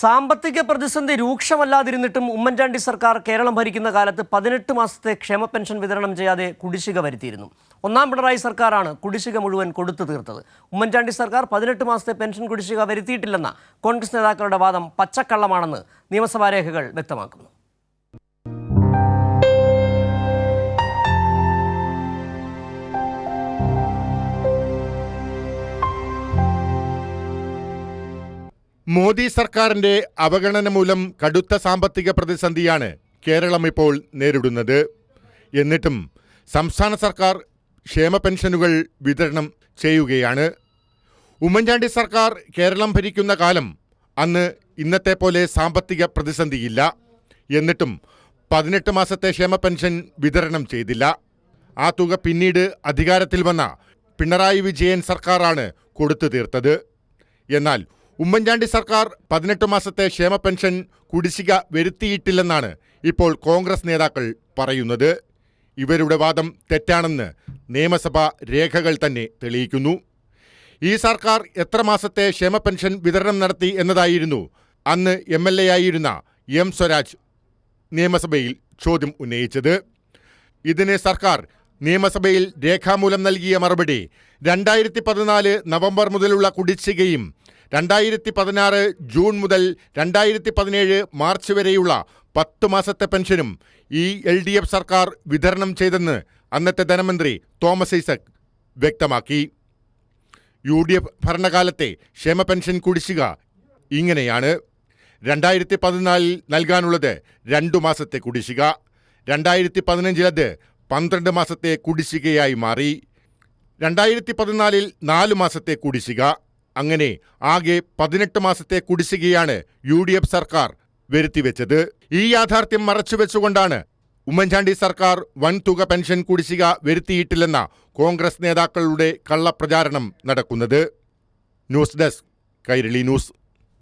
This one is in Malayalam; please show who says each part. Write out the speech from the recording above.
Speaker 1: സാമ്പത്തിക പ്രതിസന്ധി രൂക്ഷമല്ലാതിരുന്നിട്ടും ഉമ്മൻചാണ്ടി സർക്കാർ കേരളം ഭരിക്കുന്ന കാലത്ത് പതിനെട്ട് മാസത്തെ ക്ഷേമ പെൻഷൻ വിതരണം ചെയ്യാതെ കുടിശ്ശിക വരുത്തിയിരുന്നു. ഒന്നാം പിണറായി സർക്കാരാണ് കുടിശ്ശിക മുഴുവൻ കൊടുത്തു തീർത്തത്. ഉമ്മൻചാണ്ടി സർക്കാർ പതിനെട്ട് മാസത്തെ പെൻഷൻ കുടിശ്ശിക വരുത്തിയിട്ടില്ലെന്ന കോൺഗ്രസ് നേതാക്കളുടെ വാദം പച്ചക്കള്ളമാണെന്ന് നിയമസഭാ രേഖകൾ വ്യക്തമാക്കുന്നു.
Speaker 2: മോദി സർക്കാരിന്റെ അവഗണന മൂലം കടുത്ത സാമ്പത്തിക പ്രതിസന്ധിയാണ് കേരളം ഇപ്പോൾ നേരിടുന്നത്. എന്നിട്ടും സംസ്ഥാന സർക്കാർ ക്ഷേമ പെൻഷനുകൾ വിതരണം ചെയ്യുകയാണ്. ഉമ്മൻചാണ്ടി സർക്കാർ കേരളം ഭരിക്കുന്ന കാലം അന്ന് ഇന്നത്തെ പോലെ സാമ്പത്തിക പ്രതിസന്ധിയില്ല. എന്നിട്ടും പതിനെട്ട് മാസത്തെ ക്ഷേമ പെൻഷൻ വിതരണം ചെയ്തില്ല. ആ തുക പിന്നീട് അധികാരത്തിൽ വന്ന പിണറായി വിജയൻ സർക്കാരാണ് കൊടുത്തു തീർത്തത്. എന്നാൽ ഉമ്മൻചാണ്ടി സർക്കാർ പതിനെട്ട് മാസത്തെ ക്ഷേമ പെൻഷൻ കുടിശ്ശിക വരുത്തിയിട്ടില്ലെന്നാണ് ഇപ്പോൾ കോൺഗ്രസ് നേതാക്കൾ പറയുന്നത്. ഇവരുടെ വാദം തെറ്റാണെന്ന് നിയമസഭാ രേഖകൾ തന്നെ തെളിയിക്കുന്നു. ഈ സർക്കാർ എത്ര മാസത്തെ ക്ഷേമ പെൻഷൻ വിതരണം നടത്തി എന്നതായിരുന്നു അന്ന് എം എൽ എ ആയിരുന്ന എം സ്വരാജ് നിയമസഭയിൽ ചോദ്യം ഉന്നയിച്ചത്. ഇതിന് സർക്കാർ നിയമസഭയിൽ രേഖാമൂലം നൽകിയ മറുപടി രണ്ടായിരത്തി പതിനാല് നവംബർ മുതലുള്ള കുടിശ്ശികയും രണ്ടായിരത്തി പതിനാറ് ജൂൺ മുതൽ രണ്ടായിരത്തി പതിനേഴ് മാർച്ച് വരെയുള്ള പത്ത് മാസത്തെ പെൻഷനും ഈ എൽ ഡി എഫ് സർക്കാർ വിതരണം ചെയ്തെന്ന് അന്നത്തെ ധനമന്ത്രി തോമസ് ഐസക് വ്യക്തമാക്കി. യു ഡി എഫ് ഭരണകാലത്തെ ക്ഷേമ പെൻഷൻ കുടിശ്ശിക ഇങ്ങനെയാണ്. രണ്ടായിരത്തി പതിനാലിൽ നൽകാനുള്ളത് രണ്ടു മാസത്തെ കുടിശ്ശിക രണ്ടായിരത്തി പതിനഞ്ചിലത് പന്ത്രണ്ട് മാസത്തെ കുടിശ്ശികയായി മാറി രണ്ടായിരത്തി പതിനാലിൽ നാല് മാസത്തെ കുടിശ്ശിക അങ്ങനെ ആകെ പതിനെട്ട് മാസത്തെ കുടിശ്ശികയാണ് യു ഡി എഫ് സർക്കാർ വരുത്തിവെച്ചത്. ഈ യാഥാർത്ഥ്യം മറച്ചുവെച്ചുകൊണ്ടാണ് ഉമ്മൻചാണ്ടി സർക്കാർ വൻതുക പെൻഷൻ കുടിശ്ശിക വരുത്തിയിട്ടില്ലെന്ന കോൺഗ്രസ് നേതാക്കളുടെ കള്ളപ്രചാരണം നടക്കുന്നത്. News desk Kairali news.